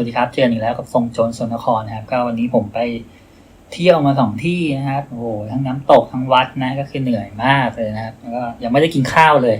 วัสดีครับเจอกันอีกแล้วกับทรงโจรสนครนะครับ ก็วันนี้ผมไปเที่ยวมาสองที่นะครับโอ้โหทั้งน้ำตกทั้งวัดนะก็คือเหนื่อยมากเลยนะครับแล้วก็ยังไม่ได้กินข้าวเลย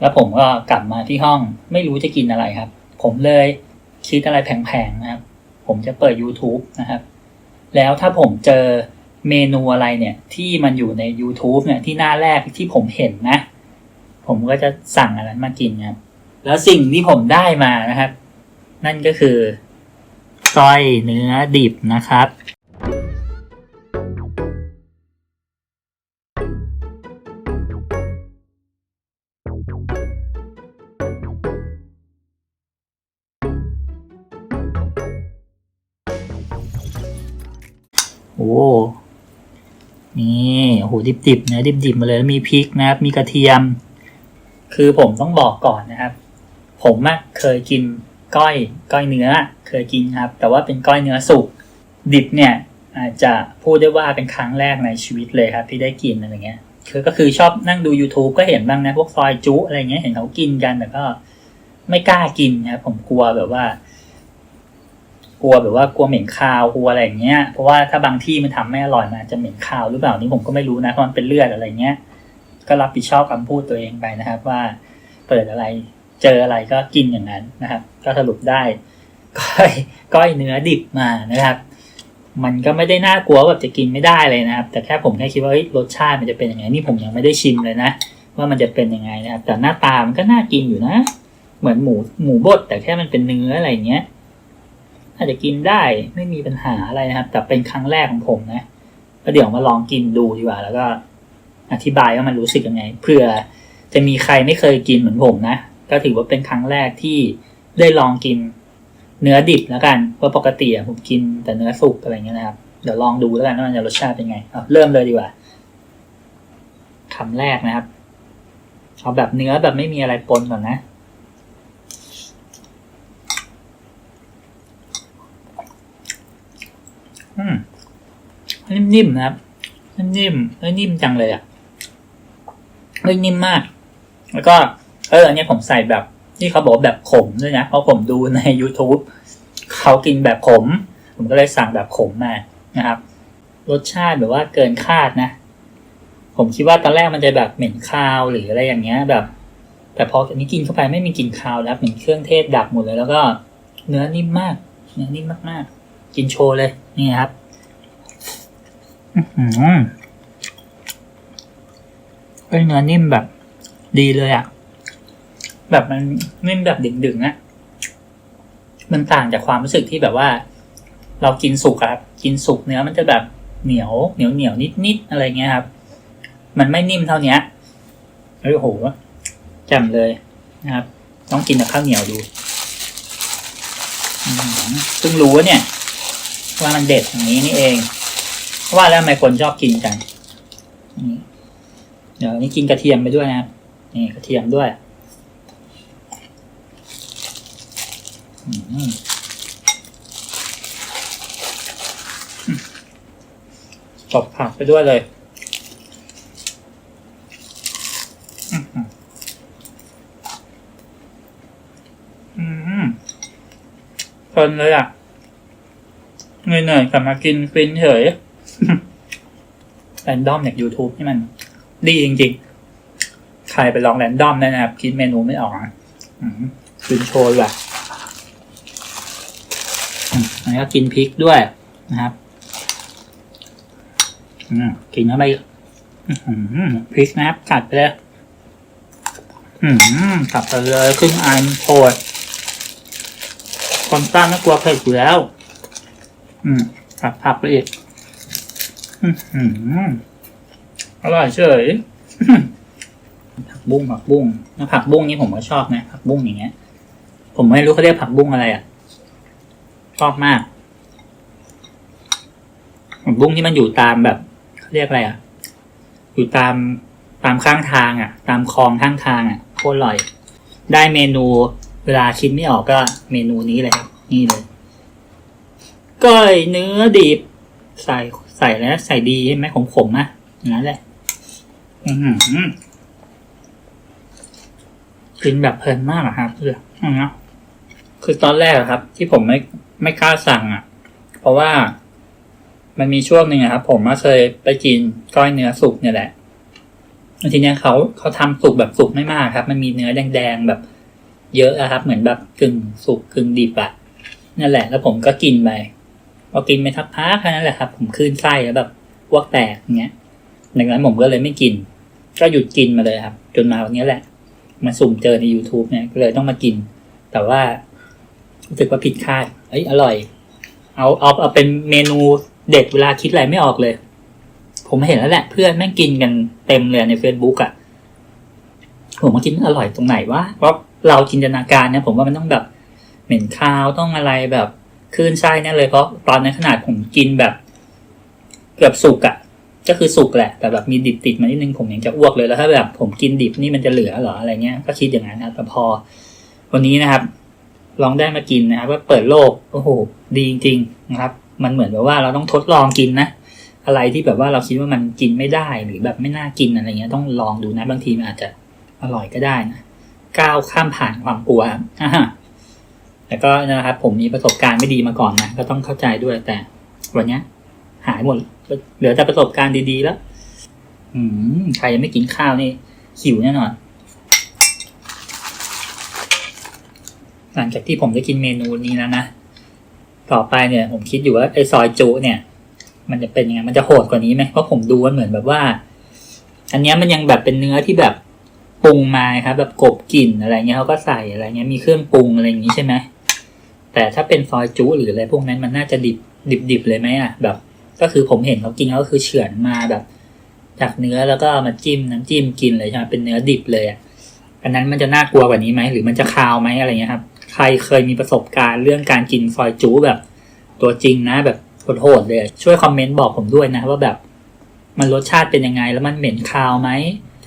แล้วผมก็กลับมาที่ห้องไม่รู้จะกินอะไรครับ ผมเลยคิดอะไรแผงๆนะครับ ผมจะเปิด YouTube นะครับ แล้วถ้าผมเจอเมนูอะไรเนี่ยที่มันอยู่ใน YouTube เนี่ยที่หน้าแรกที่ผมเห็นนะ ผมก็จะสั่งอันนั้นมากินครับแล้วสิ่งที่ผมได้มานะครับ นั่นก็คือสร้อยเนื้อดิบนะครับโอ้นี่โอ้โหดิบๆเนื้อดิบๆมาเลยแล้วมีพริกนะครับ มีกระเทียม คือผมต้องบอกก่อนนะครับ ผมอะเคยกิน ก้อยก้อยเนื้อเคยกินครับ แต่ว่าเป็นก้อยเนื้อสุกดิบเนี่ยอาจจะพูดได้ว่าเป็นครั้งแรกในชีวิตเลยครับ ที่ได้กินอะไรเงี้ยคือก็คือชอบนั่งดู YouTube ก็เห็นบ้างนะพวกซอยจุอะไรเงี้ยเห็นเขากินกันแต่ก็ไม่กล้ากินครับผมกลัวแบบว่า กลัวแบบว่ากลัวเหม็นคาวกลัวอะไรเงี้ยเพราะว่าถ้าบางที่มันทำไม่อร่อยมันอาจจะเหม็นคาวหรือเปล่านี่ผมก็ไม่รู้นะเพราะมันเป็นเลือดอะไรเงี้ย ก็รับผิดชอบคำพูดตัวเองไปนะครับ ว่าเปิดอะไร เจออะไรก็กินอย่างนั้นนะครับ ก็สรุปได้ก้อยก้อยเนื้อดิบมานะครับ มันก็ไม่ได้น่ากลัวแบบจะกินไม่ได้เลยนะครับ แต่แค่ผมแค่คิดว่ารสชาติมันจะเป็นยังไงนี่ผมยังไม่ได้ชิมเลยนะ ว่ามันจะเป็นยังไงนะครับ แต่หน้าตามันก็น่ากินอยู่นะ เหมือนหมูหมูบดแต่แค่มันเป็นเนื้ออะไรเงี้ยอาจจะกินได้ไม่มีปัญหาอะไรนะครับ แต่เป็นครั้งแรกของผมนะก็เดี๋ยวมาลองกินดูดีกว่า แล้วก็อธิบายว่ามันรู้สึกยังไงเผื่อจะมีใครไม่เคยกินเหมือนผมนะ ก็ถือว่าเป็นครั้งแรกที่ได้ลองกินเนื้อดิบแล้วกันเพราะปกติอะผมกินแต่เนื้อสุกอะไรเงี้ยนะครับ เดี๋ยวลองดูแล้วกันว่ามันจะรสชาติเป็นไงเอาเริ่มเลยดีกว่าคำแรกนะครับเอาแบบเนื้อแบบไม่มีอะไรปนก่อนนะ อืมนิ่มๆนะครับนิ่มๆเอ้ยนิ่มจังเลยอะเฮ้ยนิ่มมาก แล้วก็ เอออันนี้ผมใส่แบบที่เขาบอกแบบขมด้วยนะ เพราะผมดูใน YouTube เขากินแบบขม ผมก็เลยสั่งแบบขมมานะครับ รสชาติแบบว่าเกินคาดนะ ผมคิดว่าตอนแรกมันจะแบบเหม็นคาวหรืออะไรอย่างเงี้ยแบบ แต่พออันนี้กินเข้าไปไม่มีกลิ่นคาวแล้วเหม็นเครื่องเทศดับหมดเลย แล้วก็เนื้อนิ่มมากเนื้อนิ่มมากๆ กินโชว์เลยนี่ครับอืมเป็นเนื้อนิ่มแบบ ดีเลยอะ่ะ แบบมันนิ่มแบบดึงๆอะมันต่างจากความรู้สึกที่แบบว่า เรากินสุกครับ กินสุกเนื้อมันจะแบบเหนียวเหนียวเหนียวนิดนิดๆอะไรเงี้ยครับ มันไม่นิ่มเท่าเนี้ยเฮ้ยโอ้โหจ่มเลยนะครับ ต้องกินกับข้าวเหนียวดูอืมเพิ่งรู้ว่าเนี่ย ว่ามันเด็ดอย่างนี้นี่เองว่าแล้วทำไมคนชอบกินกันเดี๋ยวนี้กินกระเทียมไปด้วยนะครับนี่กระเทียมด้วยอืม ตบผักไปด้วยเลยอื้อหืออืมเพลินเลยอะเหนื่อยๆกลับมากินฟินเฉยแรนดอมจาก YouTube นี่มัน ดีจริงๆ ใครไปลองแรนดอมได้นะครับ คิดเมนูไม่ออกอะอืมกินโชยว่ะอืม อันนี้ก็กินพริกด้วยนะครับอืมกินเข้าไปพริกนะครับกัดไปเลยอืมกัดไปเลยครึ่งอันโคตรคนต้านไม่กลัวเผ็ดอยู่แล้ว อืมผัดผักไปอีกอื้อหืออร่อยเฉยผักบุ้งผักบุ้งผักบุ้งนี่ผมก็ชอบนะผักบุ้งอย่างเงี้ย ผมไม่รู้เขาเรียกผักบุ้งอะไรอะ ชอบมากผักบุ้งที่มันอยู่ตามแบบเขาเรียกอะไรอะ อยู่ตามตามข้างทางอะ ตามคลองข้างทางอะโคตรอร่อย ได้เมนูเวลาคิดไม่ออกก็เมนูนี้เลยครับนี่เลยก้อยเนื้อดิบ ใส่ใส่แล้วใส่ดีใช่ไหมขมขมๆนะอย่างนั้นแหละอือหือกินแบบเพลินมากอะครับเพื่อนอย่างเงี้ยคือตอนแรกครับ ที่ผมไม่ ไม่กล้าสั่งอะ เพราะว่ามันมีช่วงหนึ่งอะครับผมก็เคยไปกินก้อยเนื้อสุกเนี่ยแหละแทีเนี้ยเขาเขาทำสุกแบบสุกไม่มากครับ มันมีเนื้อแดงๆแบบ เยอะอะครับ เหมือนแบบกึ่งสุกกึ่งดิบอะนั่นแหละ แล้วผมก็กินไปพอกินไปทักพักแค่นั้นแหละครับ ผมคลื่นไส้แล้วแบบวกแตกอย่างเงี้ยดังนั้นผมก็เลยไม่กิน ก็หยุดกินมาเลยครับ จนมาวันนี้แหละ มาสุ่มเจอใน YouTube เนี่ยก็เลยต้องมากิน แต่ว่า รู้สึกว่าผิดคาด เอ้ยอร่อย เอาเอาเอาเป็นเมนูเด็ดเวลาคิดอะไรไม่ออกเลย ผมเห็นแล้วแหละ เพื่อนแม่งกินกันเต็มเลยใน Facebook อะ่ะ ผมมากินมันอร่อยตรงไหนวะเพราะเราจินตนาการเนี่ยผมว่ามันต้องแบบเหม็นคาวต้องอะไรแบบคลื่นไส้แน่เลยเพราะตอนนั้นขนาดผมกินแบบ เกือบสุกอะ่ะ ก็คือสุกแหละ แต่แบบมีดิบติดมานิดนึงผมยังจะอ้วกเลยแล้วถ้าแบบผมกินดิบนี่มันจะเหลือเหรออะไรเงี้ยก็คิดอย่างนั้นนะแต่พอวันนี้นะครับ ลองได้มากินนะครับว่าเปิดโลกโอ้โหดีจริงๆนะครับ มันเหมือนแบบว่าเราต้องทดลองกินนะอะไรที่แบบว่าเราคิดว่ามันกินไม่ได้หรือแบบไม่น่ากินอะไรเงี้ยต้องลองดูนะบางทีมันอาจจะอร่อยก็ได้นะก้าวข้ามผ่านความกลัวแต่ก็นะครับ ผมมีประสบการณ์ไม่ดีมาก่อนนะก็ต้องเข้าใจด้วยแต่ วันเนี้ยหายหมดเหลือแต่ประสบการณ์ดีๆแล้ว อืมใครยังไม่กินข้าวนี่หิวแน่นอน หลังจากที่ผมได้กินเมนูนี้แล้วนะ ต่อไปเนี่ยผมคิดอยู่ว่าไอซอยจุเนี่ย มันจะเป็นยังไง มันจะโหดกว่านี้ไหมเพราะผมดูมันเหมือนแบบว่า อันนี้มันยังแบบเป็นเนื้อที่แบบปรุงมาครับแบบกบกลิ่นอะไรเงี้ยเขาก็ใส่อะไรเงี้ยมีเครื่องปรุงอะไรอย่างงี้ใช่ไหมแต่ถ้าเป็นซอยจุหรืออะไรพวกนั้นมันน่าจะดิบดิบดิบเลยไหมอะแบบ ก็คือผมเห็นเขากินก็คือเฉือนมาแบบ จากเนื้อแล้วก็มาจิ้มน้ำจิ้มกินเลยใช่ไหมเป็นเนื้อดิบเลยอะอันนั้นมันจะน่ากลัวกว่านี้ไหมหรือมันจะคาวไหมอะไรเงี้ยครับ ใครเคยมีประสบการณ์เรื่องการกินซอยจูแบบ ตัวจริงนะแบบโหดๆเลยช่วยคอมเมนต์บอกผมด้วยนะว่าแบบมันรสชาติเป็นยังไงแล้วมันเหม็นคาวไหม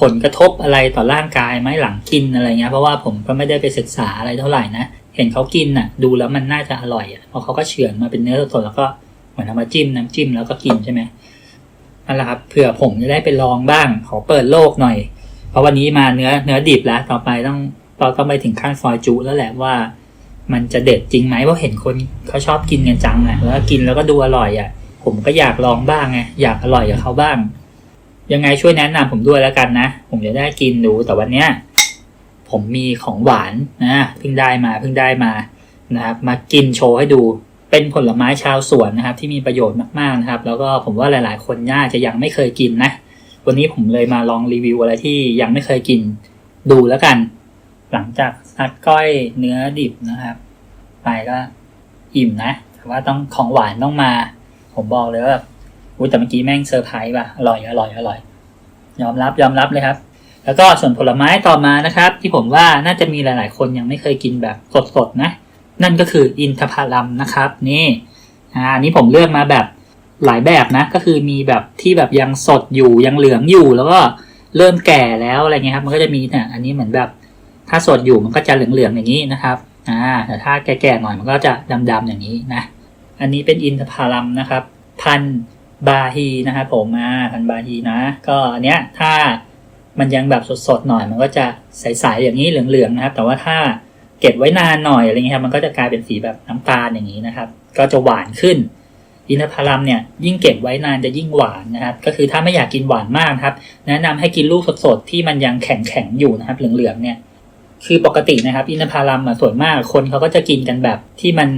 ผลกระทบอะไรต่อร่างกายไหมหลังกินอะไรเงี้ยเพราะว่าผมก็ไม่ได้ไปศึกษาอะไรเท่าไหร่นะเห็นเขากินน่ะ ดูแล้วมันน่าจะอร่อยอะเพราะเขาก็เฉือนมาเป็นเนื้อสดๆแล้วก็เหมือนเอามาจิ้มน้ำจิ้มแล้วก็กินใช่ไหมนั่นแหละครับเผื่อผมจะได้ไปลองบ้างขอเปิดโลกหน่อย เพราะวันนี้มาเนื้อเนื้อดิบแล้วต่อไปต้อง เราต้องไปถึงขั้นซอยจุแล้วแหละว่า มันจะเด็ดจริงไหมเพราะเห็นคนเขาชอบกินกันจังอะแล้วกินแล้วก็ดูอร่อยอะ ผมก็อยากลองบ้างไงอยากอร่อยกับเขาบ้าง ยังไงช่วยแนะนำผมด้วยแล้วกันนะ ผมจะได้กินดูแต่วันเนี้ยผมมีของหวานนะเพิ่งได้มาเพิ่งได้มานะครับมากินโชว์ให้ดูเป็นผลไม้ชาวสวนนะครับ ที่มีประโยชน์มากๆนะครับ แล้วก็ผมว่าหลาย ๆ คนน่าจะยังไม่เคยกินนะ วันนี้ผมเลยมาลองรีวิวอะไรที่ยังไม่เคยกินดูแล้วกัน หลังจากซัดก้อยเนื้อดิบนะครับ ไปก็อิ่มนะ แต่ว่าต้องของหวานต้องมา ผมบอกเลยว่าอุ้ยแต่เมื่อกี้แม่งเซอร์ไพรส์ว่ะอร่อยอร่อยอร่อย ยอมรับยอมรับเลยครับ แล้วก็ส่วนผลไม้ต่อมานะครับ ที่ผมว่าน่าจะมีหลาย ๆ คนยังไม่เคยกินแบบสดๆนะ นั่นก็คืออินทผลัมนะครับ นี่อ่าอันนี้ผมเลือกมาแบบหลายแบบนะ ก็คือมีแบบที่แบบยังสดอยู่ยังเหลืองอยู่แล้วก็เริ่มแก่แล้วอะไรเงี้ยครับ มันก็จะมีเนี่ยอันนี้เหมือนแบบ ถ้าสดอยู่มันก็จะเหลืองๆอย่างนี้นะครับอ่าแต่ถ้าแก่ๆหน่อยมันก็จะดำๆอย่างนี้นะอันนี้เป็นอินทผลัมนะครับ พันธุ์บาฮีนะครับผมอ่าพันธุ์บาฮีนะ ก็อันเนี้ยถ้ามันยังแบบสดๆหน่อย มันก็จะใสๆอย่างนี้เหลืองๆนะครับ แต่ว่าถ้าเก็บไว้นานหน่อยอะไรเงี้ยครับมันก็จะกลายเป็นสีแบบน้ำตาลอย่างนี้นะครับ ก็จะหวานขึ้น อินทผลัมเนี่ยยิ่งเก็บไว้นานจะยิ่งหวานนะครับ ก็คือถ้าไม่อยากกินหวานมากครับ แนะนำให้กินลูกสดๆที่มันยังแข็งๆอยู่นะครับ เหลืองๆเนี่ย คือปกตินะครับ อินทผลัมอะส่วนมากคนเขาก็จะกินกันแบบที่มัน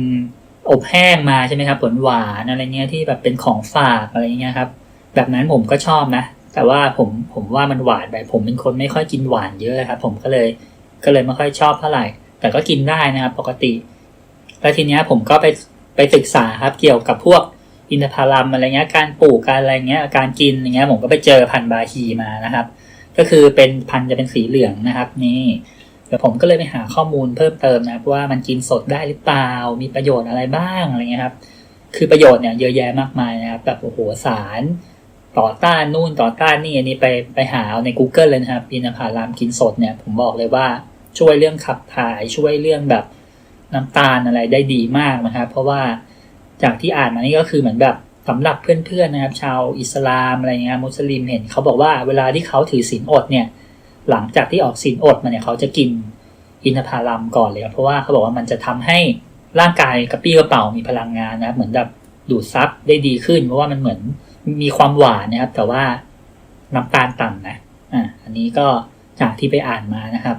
อบแห้งมาใช่ไหมครับผลหวานอะไรเงี้ยที่แบบเป็นของฝากอะไรเงี้ยครับ แบบนั้นผมก็ชอบนะ แต่ว่าผมผมว่ามันหวานไปผมเป็นคนไม่ค่อยกินหวานเยอะครับ ผมก็เลยก็เลยไม่ค่อยชอบเท่าไหร่ แต่ก็กินได้นะครับ ปกติ แล้วทีเนี้ยผมก็ไปไปศึกษาครับเกี่ยวกับพวกอินทผลัมอะไรเงี้ยการปลูกการอะไรเงี้ยการกินอย่างเงี้ยผมก็ไปเจอพันธุ์บาฮีมานะครับ ก็คือเป็นพันธุ์จะเป็นสีเหลืองนะครับ นี่ เดี๋ยวผมก็เลยไปหาข้อมูลเพิ่มเติมนะครับว่ามันกินสดได้หรือเปล่า มีประโยชน์อะไรบ้างอะไรเงี้ยครับ คือประโยชน์เนี่ยเยอะแยะมากมายนะครับแบบโอ้โหสารต่อต้านนู่นต่อต้านนี่อันนี้ไปไปหาเอาใน Google เลยนะครับอินทผลัมกินสดเนี่ยผมบอกเลยว่าช่วยเรื่องขับถ่ายช่วยเรื่องแบบน้ำตาลอะไรได้ดีมากนะครับ เพราะว่าจากที่อ่านมานี่ก็คือเหมือนแบบสำหรับเพื่อนๆนะครับ ชาวอิสลามอะไรเงี้ยมุสลิมเห็นเขาบอกว่าเวลาที่เขาถือศีลอดเนี่ย หลังจากที่ออกศีลอดมาเนี่ยเขาจะกินอินทผลัมก่อนเลยครับเพราะว่าเขาบอกว่ามันจะทำให้ร่างกายกระปี้กระเป๋ามีพลังงานนะครับเหมือนแบบดูดซับได้ดีขึ้น เพราะว่ามันเหมือนมีความหวานนะครับ แต่ว่าน้ำตาลต่ำนะอ่าอันนี้ก็จากที่ไปอ่านมานะครับ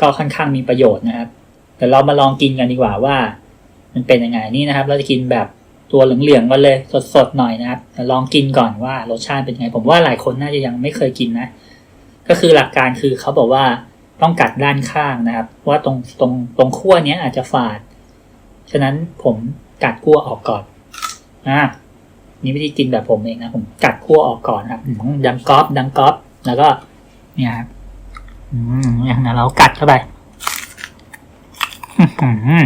ก็ค่อนข้างมีประโยชน์นะครับเดี๋ยวเรามาลองกินกันดีกว่าว่า มันเป็นยังไงนี่นะครับ เราจะกินแบบตัวเหลืองๆกันเลยสดๆหน่อยนะครับลองกินก่อนว่ารสชาติเป็นยังไง ผมว่าหลายคนน่าจะยังไม่เคยกินนะ ก็คือหลักการคือเขาบอกว่าต้องกัดด้านข้างนะครับ ว่าตรงตรงตรงขั้วเนี้ยอาจจะฝาด ฉะนั้นผมกัดขั้วออกก่อนอ่านี่วิธีกินแบบผมเองนะผมกัดขั้วออกก่อนครับดังก๊อบดังก๊อบแล้วก็ เนี่ยครับอืมอย่างนั้นเรากัดเข้าไปอื้อหือ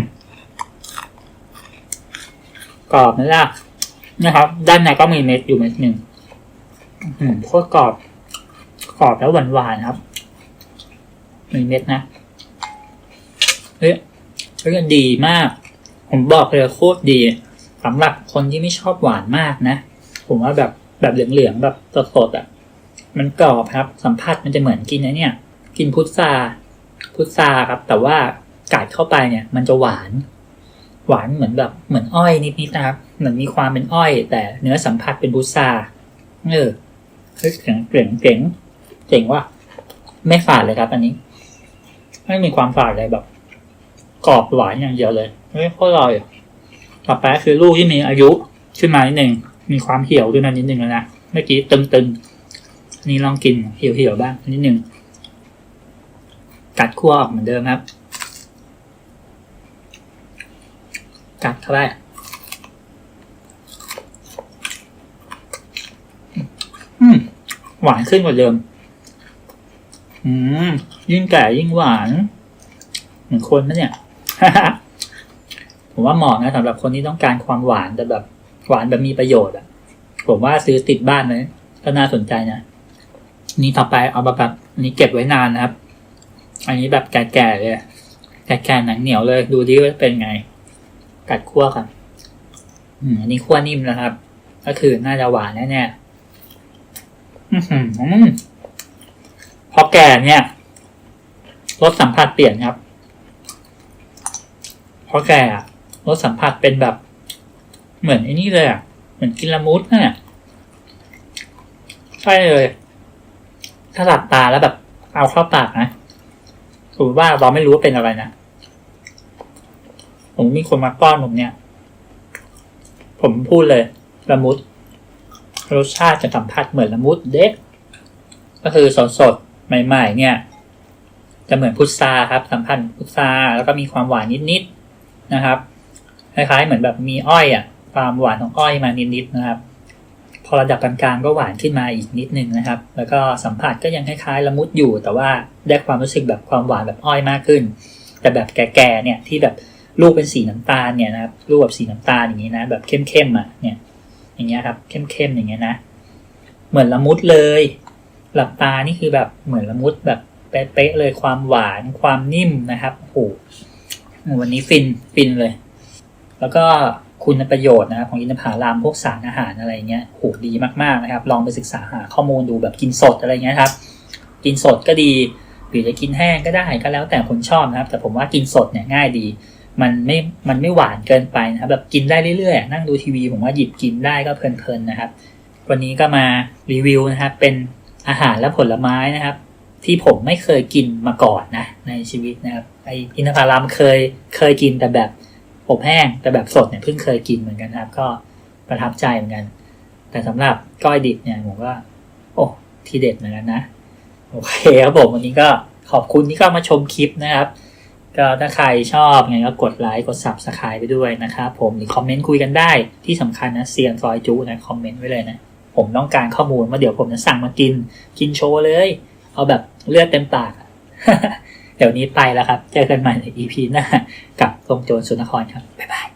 กรอบไหมล่ะนะครับ ด้านในก็มีเม็ดอยู่เม็ดหนึ่งอื้อหือโคตรกรอบ รอบแล้วหวานๆครับมีเม็ดนะเฮ้ยเฮ้ยดีมาก ผมบอกเลยโคตรดีสำหรับคนที่ไม่ชอบหวานมากนะ ผมว่าแบบแบบเหลืองๆแบบสดๆอะ มันกรอบครับ สัมผัสมันจะเหมือนกินนะเนี่ย กินพุทราพุทราครับ แต่ว่ากัดเข้าไปเนี่ย มันจะหวาน หวานเหมือนแบบเหมือนอ้อยนิดๆนะครับเหมือนมีความเป็นอ้อย แต่เนื้อสัมผัสเป็นพุทราเออเฮ้ยเจ๋งเจ๋ง เจ๋งว่ะไม่ฝาดเลยครับ อันนี้ ไม่มีความฝาดเลยแบบ กรอบหวานอย่างเดียวเลยเฮ้ยโคตรอร่อยต่อไปคือลูกที่มีอายุขึ้นมานิดหนึ่งมีความเหี่ยวขึ้นมานิดหนึ่งแล้วนะเมื่อกี้ตึงๆนนี้ลองกินเหี่ยวๆบ้างนิดหนึ่งกัดขั้วออกเหมือนเดิมครับ กัดเข้าไปหวานขึ้นกว่าเดิม อืมยิ่งแก่ยิ่งหวาน เหมือนคนนะเนี่ยผมว่าเหมาะนะสำหรับคนที่ต้องการความหวานแต่แบบ หวานแบบมีประโยชน์อะ ผมว่าซื้อติดบ้านเลยก็น่าสนใจนะนี่ต่อไปเอาแบบแบบนี้เก็บไว้นานนะครับ อันนี้แบบแก่ๆเลยแก่ๆหนังเหนียวเลย ดูดิว่าเป็นไง กัดขั้วครับอืมอันนี้ขั้วนิ่มนะครับ ก็คือน่าจะหวานแน่ๆอื้อหือ พอแก่เนี่ยรสสัมผัสเปลี่ยนครับ พอแก่อะรสสัมผัสเป็นแบบ เหมือนไอ้นี่เลยอะเหมือนกินละมุดเนี่ยใช่เลย ถ้าหลับตาแล้วแบบ เอาเข้าปากนะสมมติว่าเราไม่รู้ว่าเป็นอะไรนะผมมีคนมาป้อนผมเนี่ย ผมพูดเลยละมุดรสชาติจะสัมผัสเหมือนละมุดเด็ก ก็คือสดสดๆ ใหม่ๆ เนี่ยจะเหมือนพุทราครับสัมพันธ์พุทราแล้วก็มีความหวานนิดๆนะครับคล้ายๆเหมือนแบบมีอ้อยอะความหวานของอ้อยมานิดๆนะครับ พอระดับกลางๆก็หวานขึ้นมาอีกนิดนึงนะครับ แล้วก็สัมผัสก็ยังคล้ายๆละมุดอยู่ แต่ว่าได้ความรู้สึกแบบความหวานแบบอ้อยมากขึ้น แต่แบบแก่ๆเนี่ยที่แบบลูกเป็นสีน้ำตาลเนี่ยนะครับลูกแบบสีน้ำตาลอย่างนี้นะแบบเข้มๆอะเนี่ย อย่างเงี้ยครับเข้มๆอย่างเงี้ยนะ เหมือนละมุดเลย หลับตานี่คือแบบเหมือนละมุดแบบเป๊ะเลยความหวานความนิ่มนะครับโอ้โหวันนี้ฟินฟินเลย แล้วก็คุณประโยชน์นะครับของอินทผลัมพวกสารอาหารอะไรเงี้ยโหดีมากๆนะครับ ลองไปศึกษาหาข้อมูลดูแบบกินสดอะไรเงี้ยครับ กินสดก็ดี หรือจะกินแห้งก็ได้ก็แล้วแต่คนชอบนะครับ แต่ผมว่ากินสดเนี่ยง่ายดี มันไม่มันไม่หวานเกินไปนะครับแบบกินได้เรื่อยๆนั่งดูทีวีผมว่าหยิบกินได้ก็เพลินๆนะครับ วันนี้ก็มารีวิวนะครับเป็น อาหารและผลไม้นะครับ ที่ผมไม่เคยกินมาก่อนนะในชีวิตนะครับไออินทผลัมเคยเคยกินแต่แบบอบแห้งแต่แบบสดเนี่ยเพิ่งเคยกินเหมือนกันครับ ก็ประทับใจเหมือนกัน แต่สำหรับก้อยดิบเนี่ยผมว่าโอ้ที่เด็ดเหมือนกันนะ โอเคครับผมวันนี้ก็ขอบคุณที่เข้ามาชมคลิปนะครับ ก็ถ้าใครชอบไงก็กดไลค์กด subscribe ไปด้วยนะครับผมหรือคอมเมนต์คุยกันได้ที่สำคัญนะเซียนซอยจูนะคอมเมนต์ไว้เลยนะ ผมต้องการข้อมูลว่าเดี๋ยวผมจะสั่งมากิน กินโชว์เลย เอาแบบเลือดเต็มปาก เดี๋ยวนี้ไปแล้วครับ เจอกันใหม่ใน EP หน้ากับทรงโจรสุนทรครับ บ๊ายบาย